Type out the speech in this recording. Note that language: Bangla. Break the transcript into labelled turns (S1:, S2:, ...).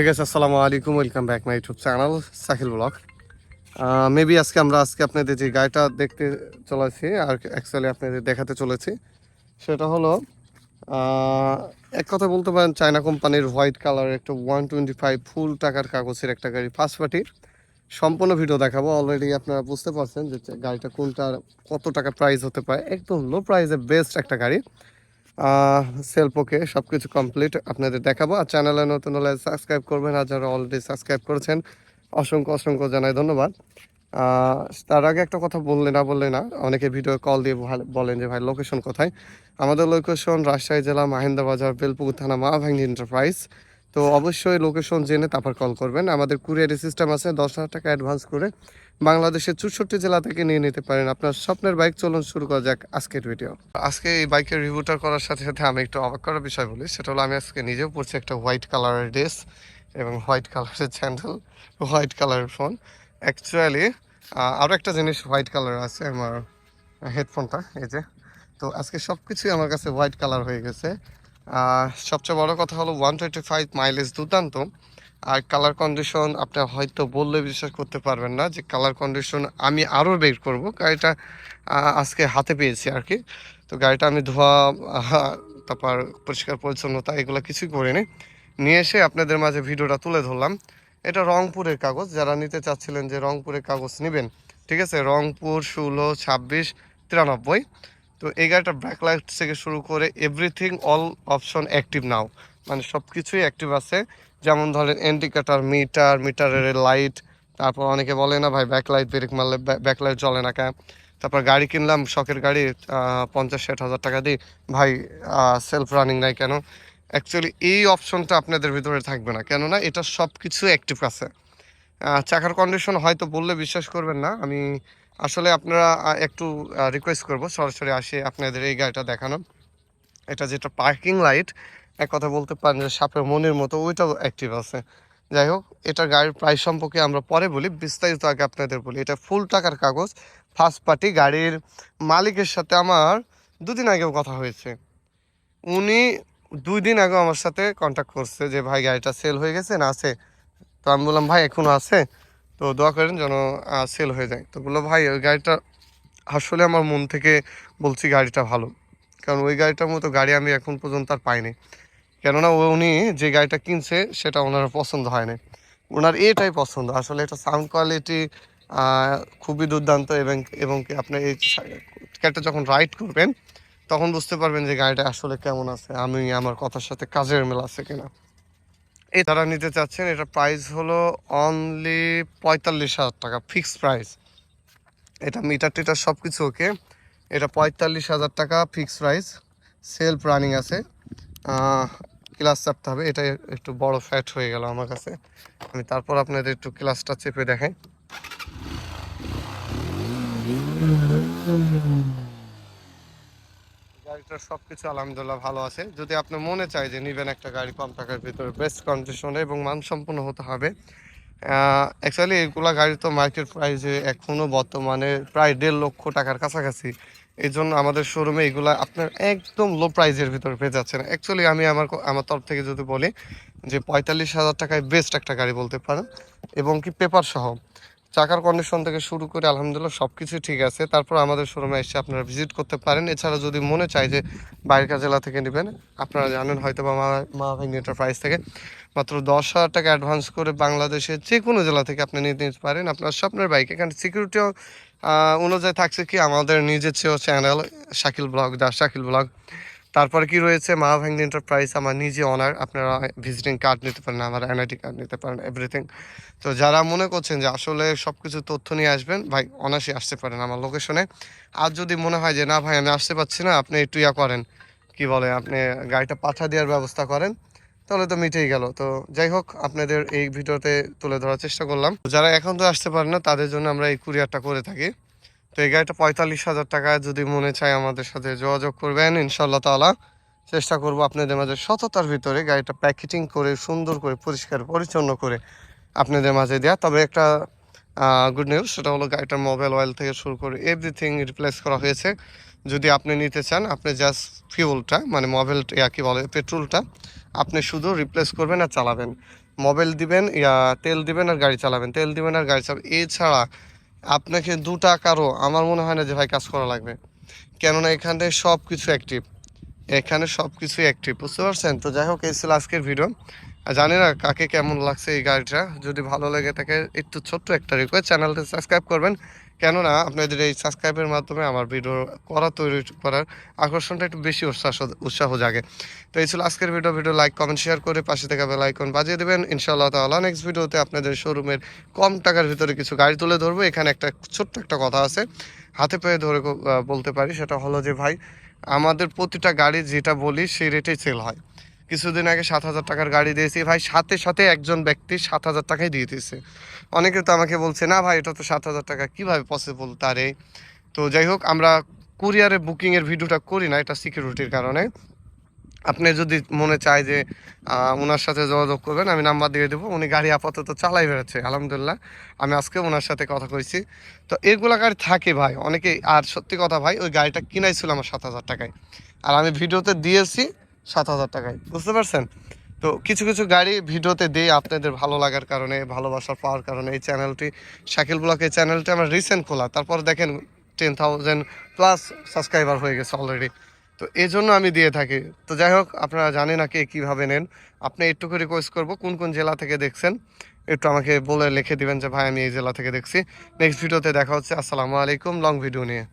S1: ঠিক আছে আসসালামু আলাইকুম welcome back my YouTube channel Shakil blog maybe আজকে আমরা আজকে আপনাদের যে গাড়িটা দেখতে চলেছি আর অ্যাকচুয়ালি আপনাদের দেখাতে চলেছি সেটা হলো আহ, এক কথা বলতে পারেন চায়না কোম্পানির হোয়াইট কালার একটা ওয়ান টোয়েন্টি ফাইভ ফুল টাকার কাগজের একটা গাড়ি ফার্স্ট পার্টি সম্পূর্ণ ভিডিও দেখাবো। অলরেডি আপনারা বুঝতে পারছেন যে গাড়িটা কোনটা কত টাকা প্রাইস হতে পারে। একদম লো প্রাইসে বেস্ট একটা গাড়ি। সেলফোকে সব কিছু কমপ্লিট আপনাদের দেখাবো। আর চ্যানেলে নতুন হলে সাবস্ক্রাইব করবেন। আর যারা অলরেডি সাবস্ক্রাইব করেছেন, অসংখ্য অসংখ্য জানাই, ধন্যবাদ। তার আগে একটা কথা বললে না বললে না, অনেকে ভিডিও কল দিয়ে বলেন যে, ভাই লোকেশন কোথায়? আমাদের লোকেশন রাজশাহী জেলা মাহিন্দা বাজার বেলপুকুর থানা মা ভাঙ্গি এন্টারপ্রাইজ তো অবশ্যই লোকেশন জেনে তারপর কল করবেন। আমাদের কুরিয়ারি সিস্টেম আছে, দশ হাজার টাকা অ্যাডভান্স করে বাংলাদেশের চৌষট্টি জেলা থেকে নিয়ে নিতে পারেন আপনার স্বপ্নের বাইক চলুন শুরু করা যাক আজকের ভিডিও আজকে এই বাইকের রিভিউটা করার সাথে সাথে আমি একটু অবাক করার বিষয় বলি। সেটা হলো আমি আজকে নিজেও পড়ছি একটা হোয়াইট কালারের ড্রেস এবং হোয়াইট কালারের স্যান্ডেল হোয়াইট কালারের ফোন অ্যাকচুয়ালি আরও একটা জিনিস হোয়াইট কালার আছে, আমার হেডফোনটা এই যে। তো আজকে সব কিছুই আমার কাছে হোয়াইট কালার হয়ে গেছে। সবচেয়ে বড় কথা হলো ওয়ান টোয়েন্টি ফাইভ মাইলেজ দুর্দান্ত। আর কালার কন্ডিশন আপনি হয়তো বললে বিশ্বাস করতে পারবেন না যে কালার কন্ডিশন আমি আরও বের করব। গাড়িটা আজকে হাতে পেয়েছি আর কি। তো গাড়িটা আমি ধোয়া তারপর পরিষ্কার পরিচ্ছন্নতা এগুলো কিছুই করিনি। নিয়ে এসে আপনাদের মাঝে ভিডিওটা তুলে ধরলাম। এটা রংপুরের কাগজ। যারা নিতে চাচ্ছিলেন যে রংপুরের কাগজ নেবেন, ঠিক আছে? রংপুর ষোলো, ছাব্বিশ, তিরানব্বই। তো এই গাড়িটা ব্যাকলাইট থেকে শুরু করে everything all option active now মানে সব কিছুই অ্যাক্টিভ আছে। যেমন ধরেন ইন্ডিকেটার মিটার মিটারের লাইট তারপর অনেকে বলে না ভাই ব্যাকলাইট ব্রেক মারলে ব্যাকলাইট চলে না কেন? তারপর গাড়ি কিনলাম, শখের গাড়ি পঞ্চাশ, ষাট হাজার টাকা দিই ভাই সেলফ রানিং নাই কেন? অ্যাকচুয়ালি এই অপশনটা আপনাদের ভিতরে থাকবে না। কেননা এটা সব কিছু অ্যাক্টিভ আছে চাকার কন্ডিশন হয়তো বললে বিশ্বাস করবেন না। আমি আসলে আপনারা একটু রিকোয়েস্ট করব সরাসরি আসে আপনাদের এই গাড়িটা দেখানো। এটা যেটা পার্কিং লাইট এক কথা বলতে পারেন যে সাপের মনের মতো, ওইটাও অ্যাক্টিভ আছে। যাই হোক, এটার গাড়ির প্রাইস সম্পর্কে আমরা পরে বলি, বিস্তারিত আগে আপনাদের বলি। এটা ফুল টাকার কাগজ ফার্স্ট পার্টি গাড়ির মালিকের সাথে আমার দুদিন আগেও কথা হয়েছে। উনি দুই দিন আগে আমার সাথে কন্ট্যাক্ট করছে যে, ভাই, গাড়িটা সেল হয়ে গেছে, না আছে? তো আমি বললাম, ভাই, এখনও আছে? তো দোয়া করেন যেন সেল হয়ে যায়। তো বলল, ভাই, ওই গাড়িটা, আসলে আমার মন থেকে বলছি গাড়িটা ভালো। কারণ ওই গাড়িটার মতো গাড়ি আমি এখন পর্যন্ত আর পাইনি। কেননা উনি যে গাড়িটা কিনছে, সেটা ওনার পছন্দ হয়নি ওনার এটাই পছন্দ। আসলে এটা সাউন্ড কোয়ালিটি খুবই দুর্দান্ত এবং এবং কি আপনি এই গাড়িটা যখন রাইড করবেন, তখন বুঝতে পারবেন যে গাড়িটা আসলে কেমন আছে। আমি, আমার কথার সাথে কাজের মেলা আছে কিনা। এই তারা নিতে চাচ্ছেন, এটা প্রাইস হলো অনলি পঁয়তাল্লিশ হাজার টাকা ফিক্সড প্রাইস এটা মিটার টিটার সব কিছু ওকে এটা পঁয়তাল্লিশ হাজার টাকা ফিক্সড প্রাইস সেলফ রানিং আছে। ক্লাস চাপতে হবে এটা একটু বড় ফ্যাট হয়ে গেল আমার কাছে। আমি তারপর আপনাদের একটু ক্লাসটা চেপে দেখাই। গাড়িটার সব কিছু আলহামদুলিল্লাহ ভালো আছে। যদি আপনি মনে চায় যে নেবেন একটা গাড়ি কম টাকার ভিতরে বেস্ট কন্ডিশনে এবং মানসম্পন্ন হতে হবে। অ্যাকচুয়ালি এগুলা গাড়ি তো মার্কেট প্রাইসে এখনও বর্তমানে প্রায় দেড় লক্ষ টাকার কাছাকাছি। এই জন্য আমাদের শোরুমে এগুলা আপনার একদম লো প্রাইজের ভিতরে পেয়ে যাচ্ছেন। অ্যাকচুয়ালি আমি আমার আমার তরফ থেকে যদি বলি যে পঁয়তাল্লিশ হাজার টাকায় বেস্ট একটা গাড়ি বলতে পারেন এবং কি পেপার সহ। চাকার কন্ডিশন থেকে শুরু করে আলহামদুলিল্লাহ সব কিছু ঠিক আছে। তারপর আমাদের শোরুমে এসে আপনারা ভিজিট করতে পারেন। এছাড়া যদি মনে চায় যে বাইরের জেলা থেকে নেবেন, আপনারা জানেন হয়তো বা মা ভাইনি এন্টারপ্রাইজ থেকে। মাত্র দশ হাজার টাকা অ্যাডভান্স করে বাংলাদেশের যে কোনো জেলা থেকে আপনি নিতে পারেন। আপনার স্বপ্নের বাইক এখানে সিকিউরিটিও অনুযায়ী থাকছে কি আমাদের নিজের চেয়েও channel Shakil blog the Shakil blog. তারপরে কি রয়েছে? মা ভাঙ্গি এন্টারপ্রাইজ আমার নিজে অনার আপনারা ভিজিটিং কার্ড নিতে পারেন, আমার এনআইটি কার্ড নিতে পারেন এভরিথিং তো যারা মনে করছেন যে আসলে সব কিছু তথ্য নিয়ে আসবেন, ভাই অনায়াসে আসতে পারেন আমার লোকেশনে আর যদি মনে হয় যে, না ভাই, আমি আসতে পারছি না, আপনি একটু ইয়া করেন। কি বলে, আপনি গাড়িটা পাঠা দেওয়ার ব্যবস্থা করেন, তাহলে তো মিটেই গেল। তো যাই হোক, আপনাদের এই ভিডিওতে তুলে ধরার চেষ্টা করলাম। যারা এখন তো আসতে পারে না, তাদের জন্য আমরা এই কুরিয়ারটা করে থাকি। তো এই গাড়িটা পঁয়তাল্লিশ হাজার টাকায় যদি মনে চায় আমাদের সাথে যোগাযোগ করবেন ইনশাল্লাহ তাআলা চেষ্টা করব আপনাদের মাঝে সততার ভিতরে গাড়িটা প্যাকেটিং করে, সুন্দর করে, পরিষ্কার, পরিচ্ছন্ন করে আপনাদের মাঝে দেওয়া তবে একটা গুড নিউজ সেটা হলো গাড়িটার মোবাইল অয়েল থেকে শুরু করে এভরিথিং রিপ্লেস করা হয়েছে। যদি আপনি নিতে চান, আপনি জাস্ট ফিউলটা মানে মোবাইল ইয়া, কি বলে পেট্রোলটা আপনি শুধু রিপ্লেস করবেন আর চালাবেন। মোবাইল দিবেন, ইয়া, তেল দিবেন আর গাড়ি চালাবেন। তেল দিবেন আর গাড়ি চালাবেন। এছাড়া আপনাকে দু টাকারও আমার মনে হয় না যে ভাই কাজ করা লাগবে। কেননা এখানে সব কিছু অ্যাক্টিভ এখানে সব কিছুই অ্যাক্টিভ বুঝতে পারছেন? তো যাই হোক, এই ছিল আজকের ভিডিও জানি না কাকে কেমন লাগছে এই গাড়িটা। যদি ভালো লেগে থাকে, একটু ছোট্ট একটা রিকোয়েস্ট চ্যানেলটা সাবস্ক্রাইব করবেন। কেননা, আপনাদের এই সাবস্ক্রাইবের মাধ্যমে আমার ভিডিও করা, তৈরি করার আকর্ষণটা একটু বেশি উৎসাহ উৎসাহ জাগে। তো এই ছিল আজকের video video like comment share করে পাশে থেকে বেল আইকন বাজিয়ে দেবেন। ইনশাআল্লাহ তাআলা নেক্সট ভিডিওতে আপনাদের শোরুমের কম টাকার ভিতরে কিছু গাড়ি তুলে ধরবো। এখানে একটা ছোট্ট একটা কথা আছে। হাতে পায়ে ধরে বলতে পারি, সেটা হলো যে ভাই, আমাদের প্রতিটা গাড়ি যেটা বলি, সেই রেটেই সেল হয়। কিছুদিন আগে সাত হাজার টাকার গাড়ি দিয়েছি। ভাই, সাথে সাথে একজন ব্যক্তি সাত হাজার টাকাই দিয়ে দিয়েছে। অনেকে তো আমাকে বলছে, না ভাই, এটা তো সাত হাজার টাকা, কীভাবে পসিবল তারে তো যাই হোক, আমরা কুরিয়ারে বুকিংয়ের ভিডিওটা করি না, এটা সিকিউরিটির কারণে। আপনি যদি মনে চায় যে ওনার সাথে যোগাযোগ করবেন, আমি নাম্বার দিয়ে দেবো। উনি গাড়ি আপাতত চালাই বেড়াচ্ছে, আলহামদুলিল্লাহ। আমি আজকে ওনার সাথে কথা কইছি। তো এগুলো গাড়ি থাকে ভাই অনেকে আর সত্যি কথা ভাই, ওই গাড়িটা কিনাইছিল আমার সাত হাজার টাকায়। আর আমি ভিডিওতে দিয়েছি সাত হাজার টাকায়। বুঝতে পারছেন? তো কিছু কিছু গাড়ি ভিডিওতে দিই আপনাদের ভালো লাগার কারণে, ভালোবাসার পাওয়ার কারণে। এই চ্যানেলটি, শাকিল ব্লক এই চ্যানেলটি আমার রিসেন্ট খোলা। তারপর দেখেন টেন থাউজেন্ড প্লাস সাবস্ক্রাইবার হয়ে গেছে অলরেডি তো এই জন্য আমি দিয়ে থাকি। তো যাই হোক, আপনারা জানেন না কে কীভাবে নেন। আপনি একটু রিকোয়েস্ট করব, কোন কোন জেলা থেকে দেখছেন। একটু আমাকে বলে লিখে দিবেন যে, ভাই, আমি এই জেলা থেকে দেখছি। নেক্সট ভিডিওতে দেখা হচ্ছে। আসসালামু আলাইকুম লং ভিডিও নিয়ে।